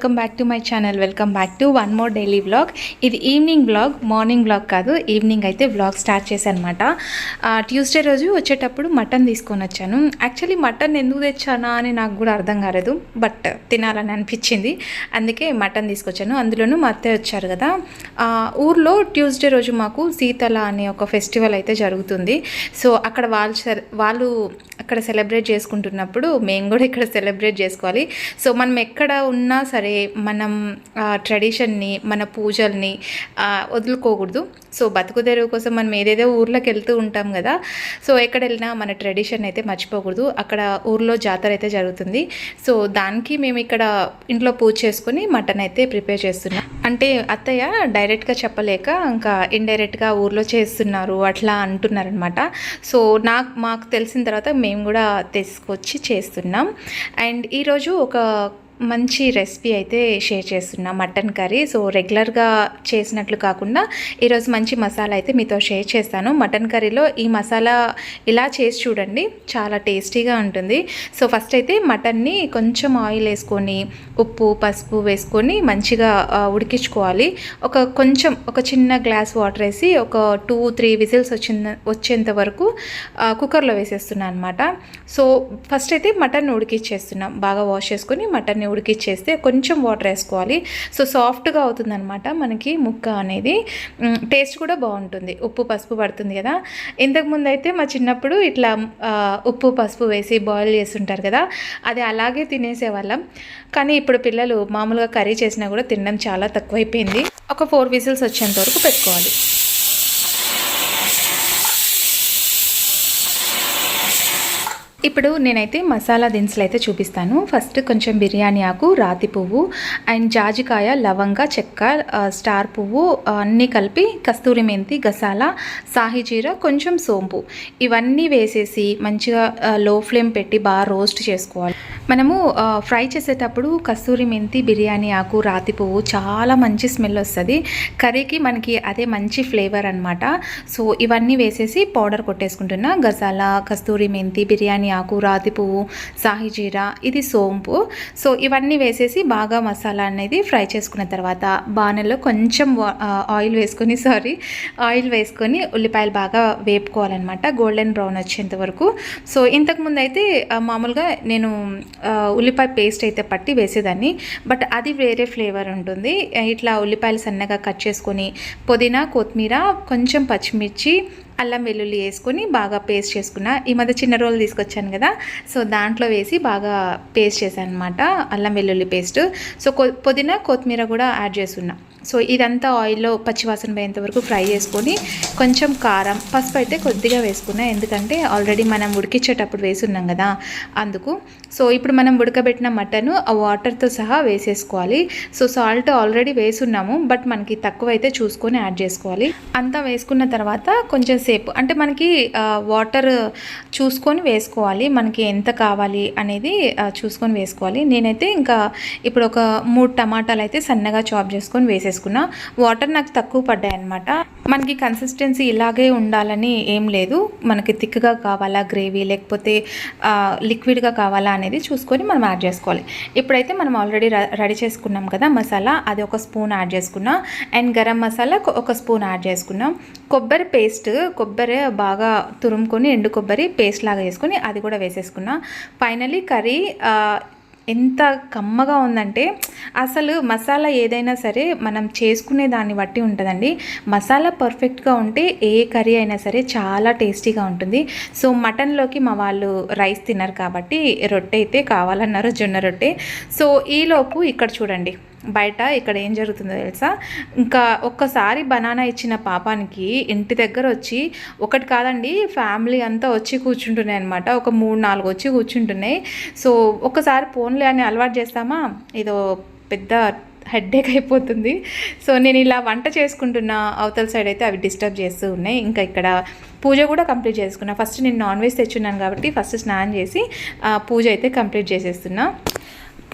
Welcome back to my channel. Welcome back to one more daily blog ఇది evening blog morning blog కాదు. Evening అయితే blog start చేశానమాట. Tuesday రోజు వచ్చేటప్పుడు mutton తీసుకొని వచ్చాను. యాక్చువల్లీ మటన్ ఎందుకు తెచ్చానా అని నాకు కూడా అర్థం కాలేదు. బట్ తినాలని అనిపించింది. అందుకే మటన్ తీసుకొచ్చాను. అందులోనూ మా అత్తయ్య వచ్చారు కదా. ఊర్లో ట్యూస్డే రోజు మాకు సీతల అనే ఒక ఫెస్టివల్ అయితే జరుగుతుంది. సో అక్కడ వాళ్ళు వాళ్ళు అక్కడ సెలబ్రేట్ చేసుకుంటున్నప్పుడు మేము కూడా ఇక్కడ సెలబ్రేట్ చేసుకోవాలి. సో మనం ఎక్కడ ఉన్నా సరే మనం ట్రెడిషన్ని మన పూజల్ని వదులుకోకూడదు. సో బతుకు తెరువు కోసం మనం ఏదేదో ఊర్లోకి వెళ్తూ ఉంటాం కదా సో ఎక్కడ వెళ్ళినా మన ట్రెడిషన్ అయితే మర్చిపోకూడదు. అక్కడ ఊర్లో జాతర అయితే జరుగుతుంది. సో దానికి మేము ఇక్కడ ఇంట్లో పూజ చేసుకుని మటన్ అయితే ప్రిపేర్ చేస్తున్నాం. అంటే అత్తయ్య డైరెక్ట్గా చెప్పలేక ఇంకా ఇండైరెక్ట్గా ఊర్లో చేస్తున్నారు అట్లా అంటున్నారనమాట. సో నాకు మాకు తెలిసిన తర్వాత మేము కూడా తీసుకొచ్చి చేస్తున్నాం. అండ్ ఈరోజు ఒక మంచి రెసిపీ అయితే షేర్ చేస్తున్నా మటన్ కర్రీ. సో రెగ్యులర్గా చేసినట్లు కాకుండా ఈరోజు మంచి మసాలా అయితే మీతో షేర్ చేస్తాను. మటన్ కర్రీలో ఈ మసాలా ఇలా చేసి చూడండి చాలా టేస్టీగా ఉంటుంది. సో ఫస్ట్ అయితే మటన్ని కొంచెం ఆయిల్ వేసుకొని ఉప్పు పసుపు వేసుకొని మంచిగా ఉడికించుకోవాలి. ఒక కొంచెం ఒక చిన్న గ్లాస్ వాటర్ వేసి ఒక టూ త్రీ విజిల్స్ వచ్చిన వచ్చేంత వరకు కుక్కర్లో వేసేస్తున్నాను అనమాట సో ఫస్ట్ అయితే మటన్ ఉడికిచ్చేస్తున్నాం. బాగా వాష్ చేసుకొని మటన్ని ఉడికిచ్చేస్తే కొంచెం వాటర్ వేసుకోవాలి. సో సాఫ్ట్గా అవుతుందనమాట మనకి ముక్క అనేది. టేస్ట్ కూడా బాగుంటుంది. ఉప్పు పసుపు పడుతుంది కదా. ఇంతకుముందు అయితే మా చిన్నప్పుడు ఇట్లా ఉప్పు పసుపు వేసి బాయిల్ చేస్తుంటారు కదా. అది అలాగే తినేసేవాళ్ళం. కానీ ఇప్పుడు పిల్లలు మామూలుగా కర్రీ చేసినా కూడా తినడం చాలా తక్కువైపోయింది. ఒక ఫోర్ విజిల్స్ వచ్చేంత వరకు పెట్టుకోవాలి. ఇప్పుడు నేనైతే మసాలా దినుసులు అయితే చూపిస్తాను. ఫస్ట్ కొంచెం బిర్యానీ ఆకు రాతి పువ్వు అండ్ జాజికాయ లవంగ చెక్క స్టార్ పువ్వు అన్నీ కలిపి కస్తూరి మెంతి గసాల సాహిజీర కొంచెం సోంపు. ఇవన్నీ వేసేసి మంచిగా లో ఫ్లేమ్ పెట్టి బాగా రోస్ట్ చేసుకోవాలి. మనము ఫ్రై చేసేటప్పుడు కస్తూరి మెంతి బిర్యానీ ఆకు రాతి పువ్వు చాలా మంచి స్మెల్ వస్తుంది. కర్రీకి మనకి అదే మంచి ఫ్లేవర్ అనమాట సో ఇవన్నీ వేసేసి పౌడర్ కొట్టేసుకుంటున్నా గజాలా కస్తూరి మెంతి బిర్యానీ ఆకు రాతి పువ్వు సాహిజీరా ఇది సోంపు. సో ఇవన్నీ వేసేసి బాగా మసాలా అనేది ఫ్రై చేసుకున్న తర్వాత బాణల్లో కొంచెం ఆయిల్ వేసుకొని సారీ ఆయిల్ వేసుకొని ఉల్లిపాయలు బాగా వేపుకోవాలన్నమాట. గోల్డెన్ బ్రౌన్ వచ్చేంత వరకు. సో ఇంతకుముందు అయితే మామూలుగా నేను ఉల్లిపాయ పేస్ట్ అయితే పట్టి వేసేదాన్ని. బట్ అది వేరే ఫ్లేవర్ ఉంటుంది. ఇట్లా ఉల్లిపాయలు సన్నగా కట్ చేసుకొని పుదీనా కొత్తిమీర కొంచెం పచ్చిమిర్చి అల్లం వెల్లుల్లి వేసుకొని బాగా పేస్ట్ చేసుకున్నా. ఈ మధ్య చిన్న రోలు తీసుకొచ్చాను కదా. సో దాంట్లో వేసి బాగా పేస్ట్ చేశాను అనమాట అల్లం వెల్లుల్లి పేస్ట్ సో కొ- పుదీనా కొత్తిమీర కూడా యాడ్ చేస్తున్నా సో ఇదంతా ఆయిల్లో పచ్చివాసన పోయేంత వరకు ఫ్రై చేసుకొని కొంచెం కారం పసుపు అయితే కొద్దిగా వేసుకున్నా ఎందుకంటే ఆల్రెడీ మనం ఉడికించేటప్పుడు వేసున్నాం కదా అందుకు. సో ఇప్పుడు మనం ఉడకబెట్టిన మటన్ ఆ వాటర్తో సహా వేసేసుకోవాలి. సో సాల్ట్ ఆల్రెడీ వేసున్నాము బట్ మనకి తక్కువ అయితే చూసుకొని యాడ్ చేసుకోవాలి. అంతా వేసుకున్న తర్వాత కొంచెం సేపు అంటే మనకి వాటర్ చూసుకొని వేసుకోవాలి. మనకి ఎంత కావాలి అనేది చూసుకొని వేసుకోవాలి. నేనైతే ఇంకా ఇప్పుడు ఒక మూడు టమాటాలు అయితే సన్నగా చాప్ చేసుకొని చేసుకున్న వాటర్ నాకు తక్కువ పడ్డాయి అనమాట మనకి కన్సిస్టెన్సీ ఇలాగే ఉండాలని ఏం లేదు. మనకి థిక్గా కావాలా గ్రేవీ లేకపోతే లిక్విడ్గా కావాలా అనేది చూసుకొని మనం యాడ్ చేసుకోవాలి. ఇప్పుడైతే మనం ఆల్రెడీ రెడీ చేసుకున్నాం కదా మసాలా అది ఒక స్పూన్ యాడ్ చేసుకున్నా. అండ్ గరం మసాలా ఒక స్పూన్ యాడ్ చేసుకున్నాం. కొబ్బరి పేస్ట్ కొబ్బరి బాగా తురుముకొని ఎండు కొబ్బరి పేస్ట్ లాగా వేసుకొని అది కూడా వేసేసుకున్నా. ఫైనలీ కర్రీ ఎంత కమ్మగా ఉందంటే అసలు మసాలా ఏదైనా సరే మనం చేసుకునే దాన్ని బట్టి ఉంటుందండి. మసాలా పర్ఫెక్ట్గా ఉంటే ఏ కర్రీ అయినా సరే చాలా టేస్టీగా ఉంటుంది. సో మటన్లోకి మా వాళ్ళు రైస్ తిన్నారు కాబట్టి రొట్టె అయితే కావాలన్నారు జొన్న రొట్టె. సో ఈలోపు ఇక్కడ చూడండి. బయట ఇక్కడ ఏం జరుగుతుందో తెలుసా? ఇంకా ఒక్కసారి బనానా ఇచ్చిన పాపానికి ఇంటి దగ్గర వచ్చి ఒకటి కాదండి ఫ్యామిలీ అంతా వచ్చి కూర్చుంటున్నాయి అనమాట ఒక మూడు నాలుగు వచ్చి కూర్చుంటున్నాయి. సో ఒక్కసారి ఫోన్లే అని అలవాటు చేస్తామా? ఇదో పెద్ద హెడ్డేక్ అయిపోతుంది. సో నేను ఇలా వంట చేసుకుంటున్న అవతల సైడ్ అయితే అవి డిస్టర్బ్ చేస్తూ ఉన్నాయి. ఇంకా ఇక్కడ పూజ కూడా కంప్లీట్ చేసుకున్నా. ఫస్ట్ నేను నాన్ వెజ్ తెచ్చున్నాను కాబట్టి ఫస్ట్ స్నానం చేసి పూజ అయితే కంప్లీట్ చేసేస్తున్నా.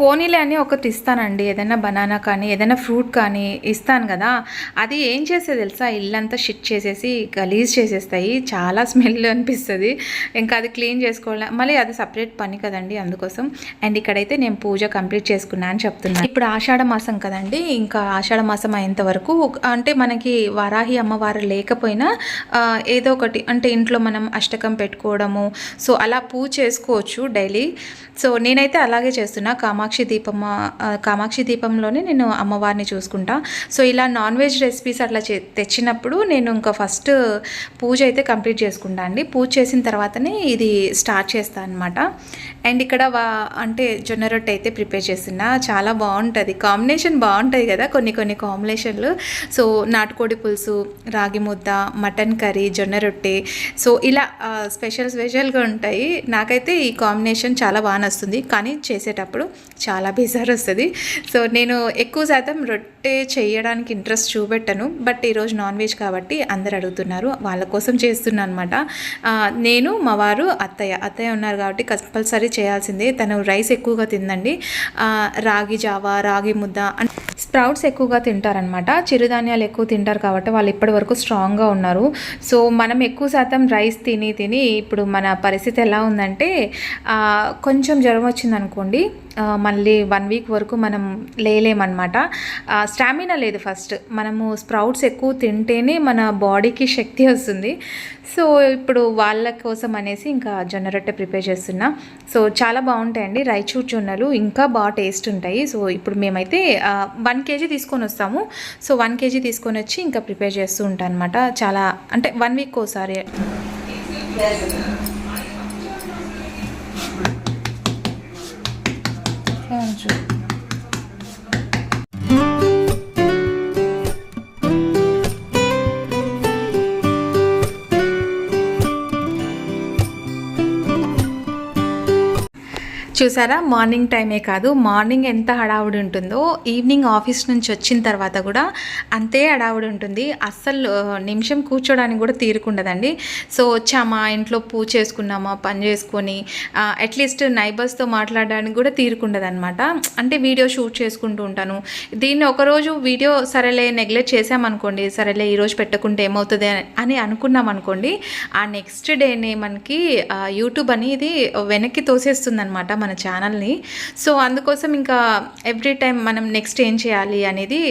పోనీలే అని ఒకటి ఇస్తానండి. ఏదైనా బనానా కానీ ఏదైనా ఫ్రూట్ కానీ ఇస్తాను కదా. అది ఏం చేసేది తెలుసా? ఇల్లంతా షిట్ చేసేసి గలీజ్ చేసేస్తాయి. చాలా స్మెల్ అనిపిస్తుంది. ఇంకా అది క్లీన్ చేసుకోవాలి? మళ్ళీ అది సపరేట్ పని కదండి అందుకోసం. అండ్ ఇక్కడైతే నేను పూజ కంప్లీట్ చేసుకున్నా అని చెప్తున్నాను ఇప్పుడు ఆషాఢ మాసం కదండి. ఇంకా ఆషాఢ మాసం అయ్యేంత వరకు అంటే మనకి వారాహి అమ్మవారు లేకపోయినా ఏదో ఒకటి అంటే ఇంట్లో మనం అష్టకం పెట్టుకోవడము. సో అలా పూజ చేసుకోవచ్చు డైలీ. సో నేనైతే అలాగే చేస్తున్నా. కామా కామాక్షి దీపం కామాక్షి దీపంలోనే నేను అమ్మవారిని చూసుకుంటా. సో ఇలా నాన్ వెజ్ రెసిపీస్ అట్లా చే తెచ్చినప్పుడు నేను ఇంకా ఫస్ట్ పూజ అయితే కంప్లీట్ చేసుకుంటా అండి. పూజ చేసిన తర్వాతనే ఇది స్టార్ట్ చేస్తాను అనమాట అండ్ ఇక్కడ వా అంటే జొన్న రొట్టె అయితే ప్రిపేర్ చేస్తున్నా. చాలా బాగుంటుంది. కాంబినేషన్ బాగుంటుంది కదా కొన్ని కొన్ని కాంబినేషన్లు. సో నాటుకోడి పులుసు రాగి ముద్ద మటన్ కర్రీ జొన్న రొట్టె. సో ఇలా స్పెషల్ స్పెషల్గా ఉంటాయి. నాకైతే ఈ కాంబినేషన్ చాలా బాగా నచ్చుతుంది. కానీ చేసేటప్పుడు చాలా బేజార్ వస్తుంది. సో నేను ఎక్కువ శాతం రొట్టె చేయడానికి ఇంట్రెస్ట్ చూపెట్టను. బట్ ఈరోజు నాన్ వెజ్ కాబట్టి అందరు అడుగుతున్నారు. వాళ్ళ కోసం చేస్తున్నాను అనమాట నేను మా వారు అత్తయ్య. అత్తయ్య ఉన్నారు కాబట్టి కంపల్సరీ చేయాల్సిందే. తను రైస్ ఎక్కువగా తిందండి. రాగి జావా రాగి ముద్ద స్ప్రౌట్స్ ఎక్కువగా తింటారనమాట చిరుధాన్యాలు ఎక్కువ తింటారు కాబట్టి వాళ్ళు ఇప్పటి వరకు స్ట్రాంగ్గా ఉన్నారు. సో మనం ఎక్కువ శాతం రైస్ తిని తిని ఇప్పుడు మన పరిస్థితి ఎలా ఉందంటే కొంచెం జ్వరం వచ్చిందనుకోండి మళ్ళీ వన్ వీక్ వరకు మనం లేలేమన్నమాట. స్టామినా లేదు ఫస్ట్ మనము స్ప్రౌట్స్ ఎక్కువ తింటేనే మన బాడీకి శక్తి వస్తుంది. సో ఇప్పుడు వాళ్ళ కోసం అనేసి ఇంకా జొన్న రొట్టె ప్రిపేర్ చేస్తున్నా. సో చాలా బాగుంటాయండి. రైచూర్ జొన్నలు ఇంకా బాగా టేస్ట్ ఉంటాయి. సో ఇప్పుడు మేమైతే వన్ కేజీ తీసుకొని వస్తాము. సో వన్ కేజీ తీసుకొని వచ్చి ఇంకా ప్రిపేర్ చేస్తూ ఉంటాను అనమాట చాలా అంటే వన్ వీక్ ఒకసారి చూసారా? మార్నింగ్ టైమే కాదు. మార్నింగ్ ఎంత హడావుడి ఉంటుందో ఈవినింగ్ ఆఫీస్ నుంచి వచ్చిన తర్వాత కూడా అంతే హడావుడి ఉంటుంది. అస్సలు నిమిషం కూర్చోడానికి కూడా తీరుకుండదండి. సో వచ్చామా ఇంట్లో పూజ చేసుకున్నామా పని చేసుకొని అట్లీస్ట్ నైబర్స్తో మాట్లాడడానికి కూడా తీరుకుండదు అనమాట అంటే వీడియో షూట్ చేసుకుంటూ ఉంటాను. దీన్ని ఒకరోజు వీడియో సరేలే నెగ్లెక్ట్ చేసామనుకోండి సరేలే ఈరోజు పెట్టకుంటే ఏమవుతుంది అని అనుకున్నాం అనుకోండి ఆ నెక్స్ట్ డేనే మనకి యూట్యూబ్ అనేది వెనక్కి తోసేస్తుంది అనమాట మన ఛానల్ని సో అందుకోసం ఇంకా ఎవ్రీ టైం మనం నెక్స్ట్ ఏం చేయాలి అనేది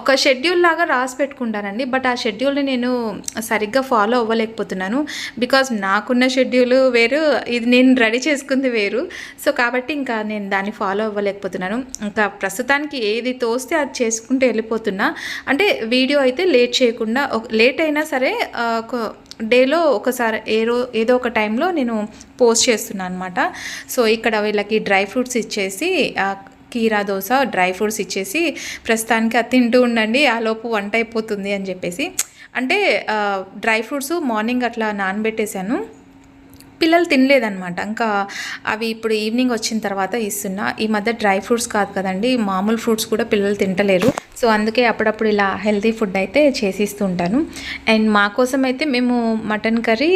ఒక షెడ్యూల్ లాగా రాసి పెట్టుకుంటానండి. బట్ ఆ షెడ్యూల్ని నేను సరిగ్గా ఫాలో అవ్వలేకపోతున్నాను. బికాజ్ నాకున్న షెడ్యూల్ వేరు ఇది నేను రెడీ చేసుకుంది వేరు. సో కాబట్టి ఇంకా నేను దాన్ని ఫాలో అవ్వలేకపోతున్నాను. ఇంకా ప్రస్తుతానికి ఏది తోస్తే అది చేసుకుంటూ వెళ్ళిపోతున్నా. అంటే వీడియో అయితే లేట్ చేయకుండా లేట్ అయినా సరే డేలో ఒకసారి ఏ రో ఏదో ఒక టైంలో నేను పోస్ట్ చేస్తున్నాను అనమాట సో ఇక్కడ వీళ్ళకి డ్రై ఫ్రూట్స్ ఇచ్చేసి కీరా దోశ డ్రై ఫ్రూట్స్ ఇచ్చేసి ప్రస్తుతానికి అది తింటూ ఉండండి ఆ లోపు వంట అయిపోతుంది అని చెప్పేసి. అంటే డ్రై ఫ్రూట్స్ మార్నింగ్ అట్లా నానబెట్టేశాను. పిల్లలు తినలేదన్నమాట. ఇంకా అవి ఇప్పుడు ఈవినింగ్ వచ్చిన తర్వాత ఇస్తున్నా. ఈ మధ్య డ్రై ఫ్రూట్స్ కాదు కదండి మామూలు ఫ్రూట్స్ కూడా పిల్లలు తింటలేరు. సో అందుకే అప్పుడప్పుడు ఇలా హెల్తీ ఫుడ్ అయితే చేసిస్తూ ఉంటాను. అండ్ మా కోసం అయితే మేము మటన్ కర్రీ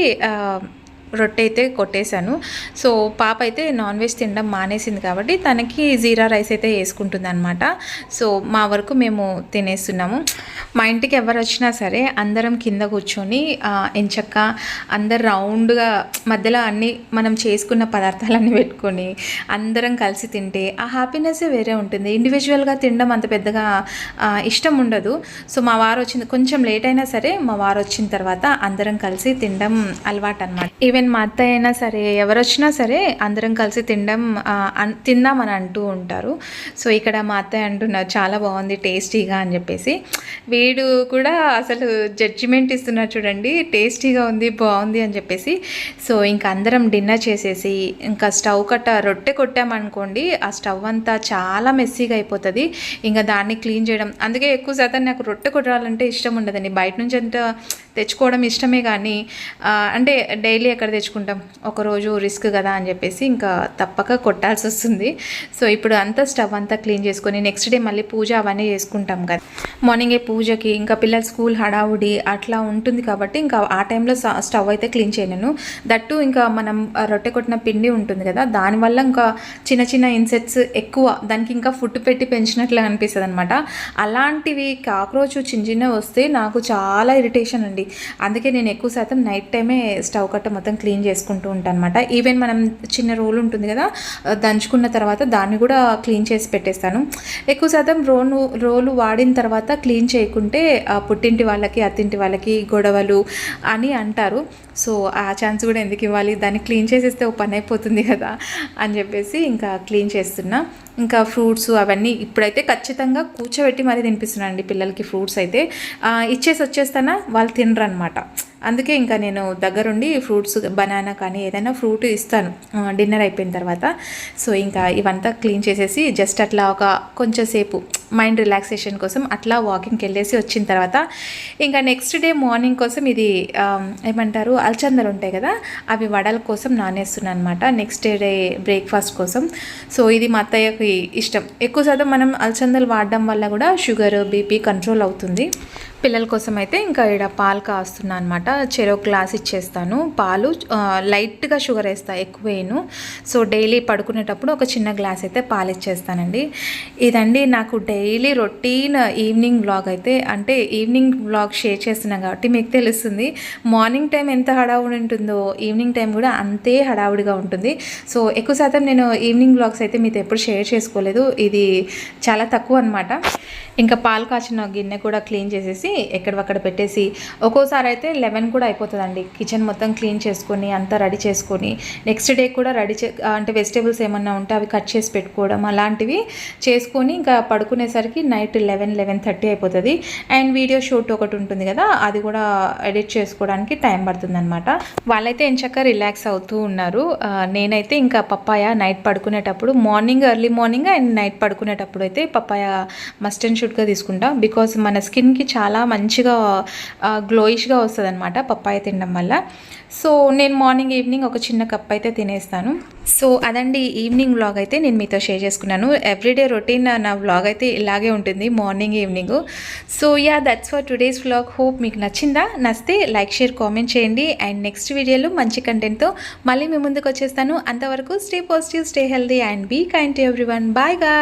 రొట్టె అయితే కొట్టేశాను. సో పాప అయితే నాన్ వెజ్ తినడం మానేసింది కాబట్టి తనకి జీరా రైస్ అయితే వేసుకుంటుంది అనమాట సో మా వరకు మేము తినేస్తున్నాము. మా ఇంటికి ఎవరు వచ్చినా సరే అందరం కింద కూర్చొని ఎంచక్క అందరు రౌండ్గా మధ్యలో అన్ని మనం చేసుకున్న పదార్థాలన్నీ పెట్టుకొని అందరం కలిసి తింటే ఆ హ్యాపీనెస్సే వేరే ఉంటుంది. ఇండివిజువల్గా తినడం అంత పెద్దగా ఇష్టం ఉండదు. సో మా వారు వచ్చింది కొంచెం లేట్ అయినా సరే మా వారు వచ్చిన తర్వాత అందరం కలిసి తినడం అలవాటు అనమాట ఈవెన్ మా అత్తయ్య అయినా సరే ఎవరు వచ్చినా సరే అందరం కలిసి తినడం ఆ, తిందామని అంటూ ఉంటారు. సో ఇక్కడ మా అత్తయ్య అంటున్నారు చాలా బాగుంది టేస్టీగా అని చెప్పేసి. వీడు కూడా అసలు జడ్జిమెంట్ ఇస్తున్నారు చూడండి టేస్టీగా ఉంది బాగుంది అని చెప్పేసి. సో ఇంకా అందరం డిన్నర్ చేసేసి ఇంకా స్టవ్ కట్ట రొట్టె కొట్టామనుకోండి ఆ స్టవ్ అంతా చాలా మెస్సీగా అయిపోతుంది. ఇంకా దాన్ని క్లీన్ చేయడం అందుకే ఎక్కువ శాతం నాకు రొట్టె కొట్టాలంటే ఇష్టం ఉండదండి. బయట నుంచి అంత తెచ్చుకోవడం ఇష్టమే కానీ అంటే డైలీ ఎక్కడ తెచ్చుకుంటాం? ఒకరోజు రిస్క్ కదా అని చెప్పేసి ఇంకా తప్పక కొట్టాల్సి వస్తుంది. సో ఇప్పుడు అంతా స్టవ్ అంతా క్లీన్ చేసుకొని నెక్స్ట్ డే మళ్ళీ పూజ అవన్నీ చేసుకుంటాం కదా. మార్నింగే పూజకి ఇంకా పిల్లల స్కూల్ హడావుడి అట్లా ఉంటుంది కాబట్టి ఇంకా ఆ టైంలో స్టవ్ అయితే క్లీన్ చేయలేను. దట్టు ఇంకా మనం రొట్టె కొట్టిన పిండి ఉంటుంది కదా దానివల్ల ఇంకా చిన్న చిన్న ఇన్సెక్ట్స్ ఎక్కువ దానికి ఇంకా ఫుడ్ పెట్టి పెంచినట్లు అనిపిస్తుంది అనమాట అలాంటివి కాక్రోచ్ చిన్న చిన్న వస్తే నాకు చాలా ఇరిటేషన్ అండి. అందుకే నేను ఎక్కువ శాతం నైట్ టైమే స్టవ్ కట్ట మొత్తం క్లీన్ చేసుకుంటూ ఉంటాను అనమాట ఈవెన్ మనం చిన్న రోల్ ఉంటుంది కదా దంచుకున్న తర్వాత దాన్ని కూడా క్లీన్ చేసి పెట్టేస్తాను. ఎక్కువ శాతం రోలు రోలు వాడిన తర్వాత క్లీన్ చేయకుంటే పుట్టింటి వాళ్ళకి అత్తింటి వాళ్ళకి గొడవలు అని అంటారు. సో ఆ ఛాన్స్ కూడా ఎందుకు ఇవ్వాలి? దాన్ని క్లీన్ చేసేస్తే ఓ పని అయిపోతుంది కదా అని చెప్పేసి ఇంకా క్లీన్ చేస్తున్నా. ఇంకా ఫ్రూట్స్ అవన్నీ ఇప్పుడైతే ఖచ్చితంగా కూర్చోబెట్టి మరీ తినిపిస్తున్నాను అండి పిల్లలకి ఫ్రూట్స్ అయితే. ఇచ్చేసి వచ్చేస్తానా? వాళ్ళు తినరు అనమాట అందుకే ఇంకా నేను దగ్గరుండి ఫ్రూట్స్ బనానా కానీ ఏదైనా ఫ్రూట్ ఇస్తాను. డిన్నర్ అయిపోయిన తర్వాత. సో ఇంకా ఇవంతా క్లీన్ చేసేసి జస్ట్ అట్లా ఒక కొంచెం సేపు మైండ్ రిలాక్సేషన్ కోసం అట్లా వాకింగ్కి వెళ్ళేసి వచ్చిన తర్వాత ఇంకా నెక్స్ట్ డే మార్నింగ్ కోసం ఇది ఏమంటారు అల్చందలు ఉంటాయి కదా అవి వడల కోసం నానేస్తున్నాను అనమాట నెక్స్ట్ డే బ్రేక్ఫాస్ట్ కోసం. సో ఇది మా అత్తయ్యకి ఇష్టం. ఎక్కువ శాతం మనం అల్చందలు వాడడం వల్ల కూడా షుగర్ బీపీ కంట్రోల్ అవుతుంది. పిల్లల కోసం అయితే ఇంకా ఇక్కడ పాలు కాస్తున్నా అనమాట చెరో గ్లాస్ ఇచ్చేస్తాను. పాలు లైట్గా షుగర్ వేస్తా ఎక్కువ వేయను. సో డైలీ పడుకునేటప్పుడు ఒక చిన్న గ్లాస్ అయితే పాలు ఇచ్చేస్తానండి. ఇదండి నాకు డైలీ రొటీన్ ఈవినింగ్ బ్లాగ్ అయితే. అంటే ఈవినింగ్ బ్లాగ్ షేర్ చేస్తున్నాను కాబట్టి మీకు తెలుస్తుంది. మార్నింగ్ టైం ఎంత హడావుడి ఉంటుందో ఈవినింగ్ టైం కూడా అంతే హడావుడిగా ఉంటుంది. సో ఎక్కువ శాతం నేను ఈవినింగ్ బ్లాగ్స్ అయితే మీతో ఎప్పుడు షేర్ చేసుకోలేదు. ఇది చాలా తక్కువ అనమాట ఇంకా పాలు కాచిన గిన్నె కూడా క్లీన్ చేసేసి ఎక్కడవక్కడ పెట్టేసి ఒక్కోసారి అయితే లెవెన్ కూడా అయిపోతుందండి. కిచెన్ మొత్తం క్లీన్ చేసుకొని అంతా రెడీ చేసుకొని నెక్స్ట్ డే కూడా రెడీ చే అంటే వెజిటేబుల్స్ ఏమన్నా ఉంటే అవి కట్ చేసి పెట్టుకోవడం అలాంటివి చేసుకొని ఇంకా పడుకునేసరికి నైట్ లెవెన్ లెవెన్ థర్టీ అయిపోతుంది. అండ్ వీడియో షూట్ ఒకటి ఉంటుంది కదా అది కూడా ఎడిట్ చేసుకోవడానికి టైం పడుతుంది అనమాట వాళ్ళైతే ఎంచక్క రిలాక్స్ అవుతూ ఉన్నారు. నేనైతే ఇంకా పప్పాయ నైట్ పడుకునేటప్పుడు morning early morning and night పడుకునేటప్పుడు అయితే పప్పాయ మస్ట్ అండ్ షుడ్గా తీసుకుంటా. బికాస్ మన స్కిన్కి చాలా చాలా మంచిగా గ్లోయిష్గా వస్తుంది అనమాట పప్పాయ తినడం వల్ల. సో నేను మార్నింగ్ ఈవినింగ్ ఒక చిన్న కప్ అయితే తినేస్తాను. సో అదండి ఈవినింగ్ వ్లాగ్ అయితే నేను మీతో షేర్ చేసుకున్నాను. ఎవ్రీడే రొటీన్ నా వ్లాగ్ అయితే ఇలాగే ఉంటుంది morning evening so yeah that's for today's vlog hope మీకు నచ్చిందా? నచ్చితే లైక్ షేర్ కామెంట్ చేయండి. అండ్ నెక్స్ట్ వీడియోలో మంచి కంటెంట్తో మళ్ళీ మీ ముందుకు వచ్చేస్తాను. అంతవరకు stay positive stay healthy and be kind to everyone bye guy